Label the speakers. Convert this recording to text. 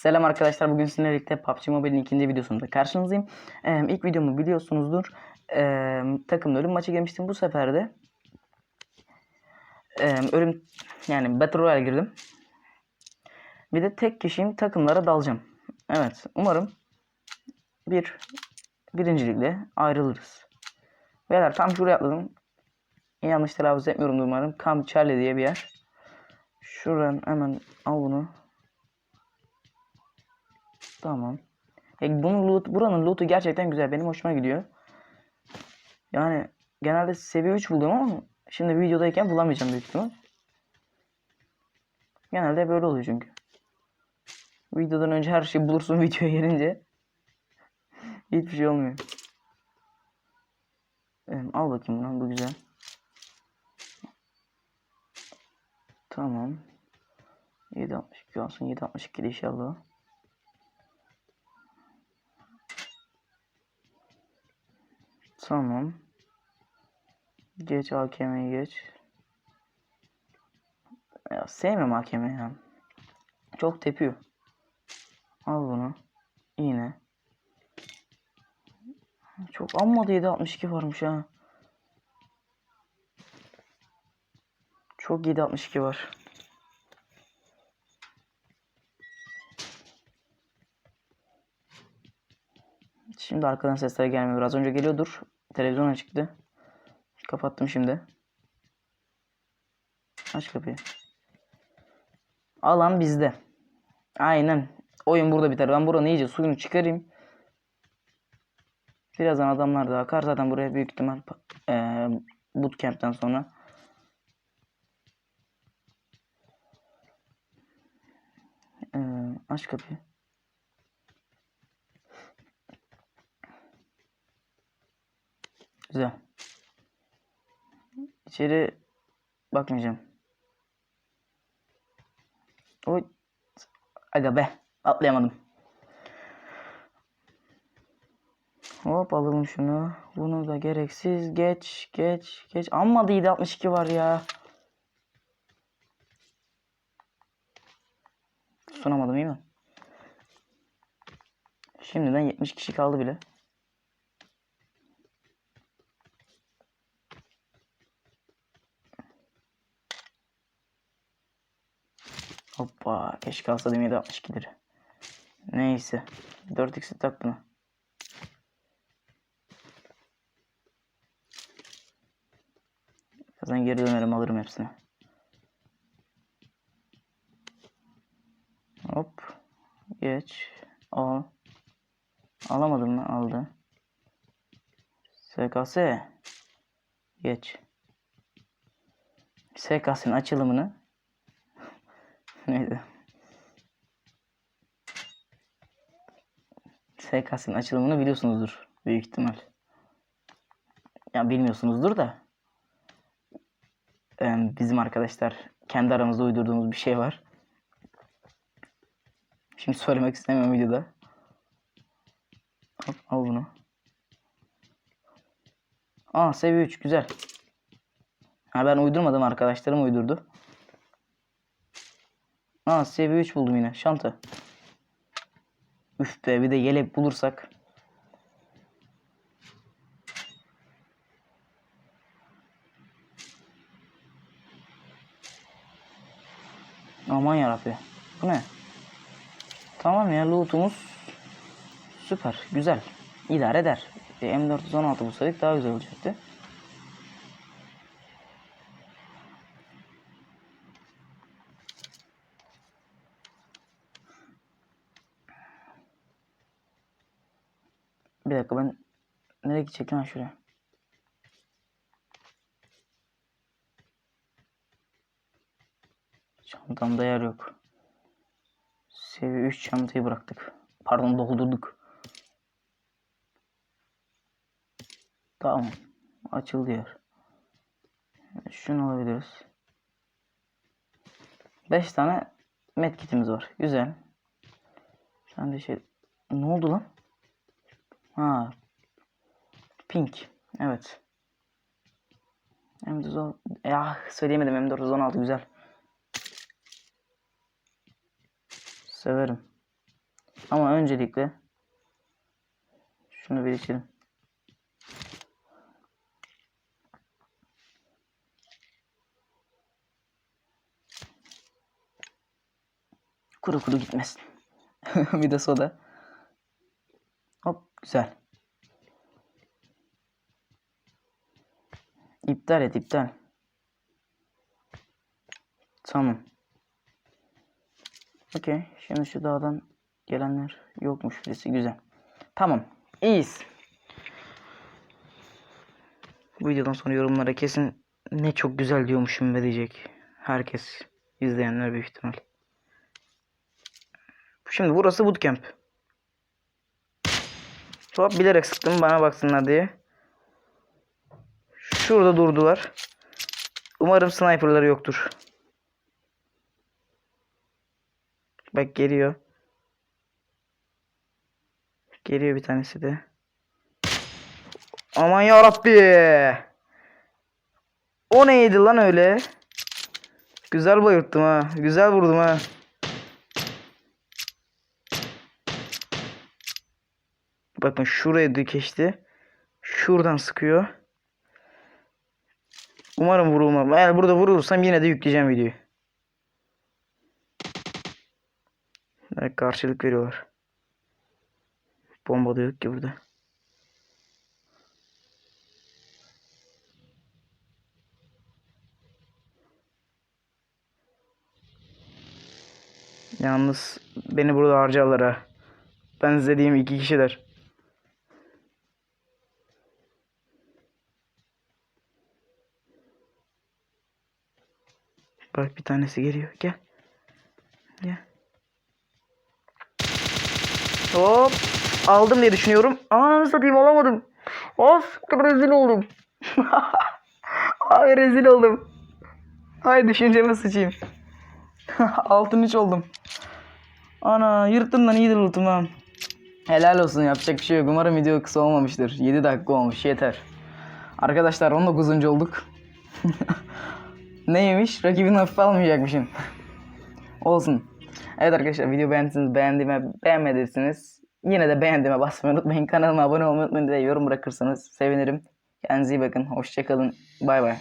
Speaker 1: Selam arkadaşlar. Bugün sizinle birlikte PUBG Mobile'in ikinci videosunda karşınızdayım. Ee, ilk videomu biliyorsunuzdur. Ee, takımda ölüm maçı girmiştim. Bu sefer de ee, ölüm yani Battle Royale girdim. Bir de tek kişiyim takımlara dalacağım. Evet. Umarım bir birincilikle ayrılırız. Beyler tam şuraya atladım. Yanlış telaffuz etmiyorum umarım. Camp Charlie diye bir yer. Şuradan hemen al bunu. Tamam. Ya bunun loot, buranın loot'u gerçekten güzel. Benim hoşuma gidiyor. Yani genelde seviye 3 buluyorum ama şimdi videodayken bulamayacağım büyük ihtimal. Genelde böyle oluyor çünkü. Videodan önce her şeyi bulursun videoya gelince. Hiçbir şey olmuyor. Evet, al bakayım lan bu güzel. Tamam. 7.62 olsun. 7.62 de inşallah. Tamam. Geç AKM'yi geç. Ya sevmem AKM'yi ya. Çok tepiyor. Al bunu. İğne. Çok amma da 762 varmış ha. Çok 762 var. Şimdi arkadan sesler gelmiyor. Biraz önce geliyordur. Televizyona çıktı. Kapattım şimdi. Aç kapıyı. Alan bizde. Aynen. Oyun burada biter. Ben buranın iyice suyunu çıkarayım. Birazdan adamlar da akar. Zaten buraya büyük ihtimal e, bootcamp'ten sonra e, aç kapıyı. Güzel. İçeri bakmayacağım. Oy. Aga be. Atlayamadım. Hop alalım şunu. Bunu da gereksiz. Geç. Geç. Geç. Amma da 762 var ya. Sunamadım iyi mi? Şimdiden 70 kişi kaldı bile. Hoppa. Keşke alsaydım 762 lira. Neyse. 4x'i tak buna. Birazdan geri dönerim alırım hepsini. Hop. Geç. Al. Alamadım mı? Aldı. SKS. Geç. SKS'nin açılımını neydi? SKS'nin açılımını biliyorsunuzdur. Büyük ihtimal. Ya bilmiyorsunuzdur da. Ee, bizim arkadaşlar kendi aramızda uydurduğumuz bir şey var. Şimdi söylemek istemiyorum videoda. Hop, al bunu. Aa seviye 3 güzel. Ha ben uydurmadım arkadaşlarım uydurdu. Aa seviye 3 buldum yine şanta. Üf be bir de yelek bulursak. Aman yarabbi. Bu ne? Tamam ya lootumuz süper güzel. İdare eder. E, M416 bulsaydık daha güzel olacaktı. Dakika ben nereye gidecektim ha şuraya. Çantamda yer yok. Seviye 3 çantayı bıraktık. Pardon doldurduk. Tamam. Açıldı yer. Şunu alabiliriz. 5 tane medkitimiz var. Güzel. Sen de şey... Ne oldu lan? Ha. Pink. Evet. M416... Ya söyleyemedim M416 güzel. Severim. Ama öncelikle şunu bir içelim. Kuru kuru gitmesin. bir de soda. Güzel. İptal et iptal. Tamam. Okey. Şimdi şu dağdan gelenler yokmuş birisi. Güzel. Tamam. İyiyiz. Bu videodan sonra yorumlara kesin ne çok güzel diyormuşum ve diyecek. Herkes izleyenler büyük ihtimal. Şimdi burası bootcamp. Hop bilerek sıktım bana baksınlar diye. Şurada durdular. Umarım sniperları yoktur. Bak geliyor. Geliyor bir tanesi de. Aman ya Rabbi. O neydi lan öyle? Güzel bayılttım ha. Güzel vurdum ha. Bakın şuraya dikeşti. Şuradan sıkıyor. Umarım vurulmam. Eğer burada vurulursam yine de yükleyeceğim videoyu. Evet, karşılık veriyorlar. Bomba da yok ki burada. Yalnız beni burada harcarlar ha. Ben izlediğim iki kişiler. Bak bir tanesi geliyor. Gel. Gel. Hop. Aldım diye düşünüyorum. Ananı satayım alamadım. Of rezil oldum. Ay rezil oldum. Ay düşünceme sıçayım. Altın üç oldum. Ana yırttım lan iyidir lootum ha. Helal olsun yapacak bir şey yok. Umarım video kısa olmamıştır. 7 dakika olmuş yeter. Arkadaşlar 19. olduk. Neymiş? Rakibini hafife almayacakmışım. Olsun. Evet arkadaşlar video beğendiyseniz beğendiğime beğenmediyseniz yine de beğendiğime basmayı unutmayın. Kanalıma abone olmayı unutmayın. Yorum bırakırsanız sevinirim. Kendinize iyi bakın. Hoşçakalın. Bay bay.